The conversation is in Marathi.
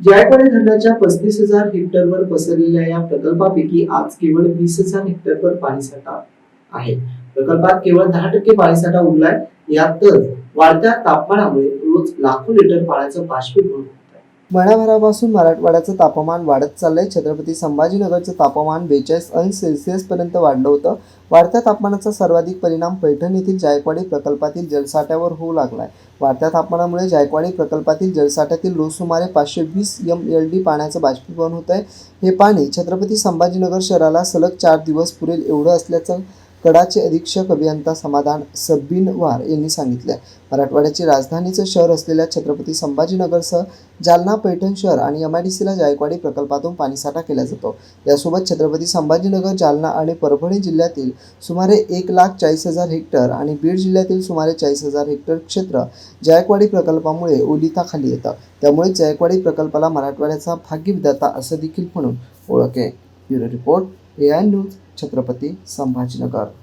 जायकवाडी धरणाच्या पस्तीस हजार हेक्टरवर पसरलेल्या या प्रकल्पापैकी आज केवळ वीस हजार हेक्टरवर पाणीसाठा आहे. प्रकल्पात केवळ दहा टक्के पाणीसाठा उरलाय. यातच वाढत्या तापमानामुळे रोज लाखो लिटर पाण्याचं बाष्पीभवन महिनाभरापासून मराठवाड्याचं तापमान वाढत चाललंय. छत्रपती संभाजीनगरचं तापमान बेचाळीस अंश सेल्सिअस पर्यंत वाढलं होतं. वाढत्या तापमानाचा सर्वाधिक परिणाम पैठण येथील जायकवाडी प्रकल्पातील जलसाठ्यावर होऊ लागलाय. वाढत्या तापमानामुळे जायकवाडी प्रकल्पातील जलसाठ्यातील रोज सुमारे पाचशे वीस एम एल डी पाण्याचं बाष्पीभवन होत आहे हे पाणी छत्रपती संभाजीनगर शहराला सलग चार दिवस पुरेल एवढं असल्याचं कडाचे अधीक्षक अभियंता समाधान सबिनवार यांनी सांगितले. मराठवाड्याची राजधानीचं शहर असलेल्या छत्रपती संभाजीनगरसह जालना पैठण शहर आणि एम आय डी सीला जायकवाडी प्रकल्पातून पाणीसाठा केला जातो. यासोबत छत्रपती संभाजीनगर जालना आणि परभणी जिल्ह्यातील सुमारे एक लाख चाळीस हजार हेक्टर आणि बीड जिल्ह्यातील सुमारे चाळीस हजार हेक्टर क्षेत्र जायकवाडी प्रकल्पामुळे ओलिताखाली येतं. त्यामुळे जायकवाडी प्रकल्पाला मराठवाड्याचा भाग्यविदाता असं देखील म्हणून ओळख आहे. Bureau report. A news Chhatrapati Sambhajinagar.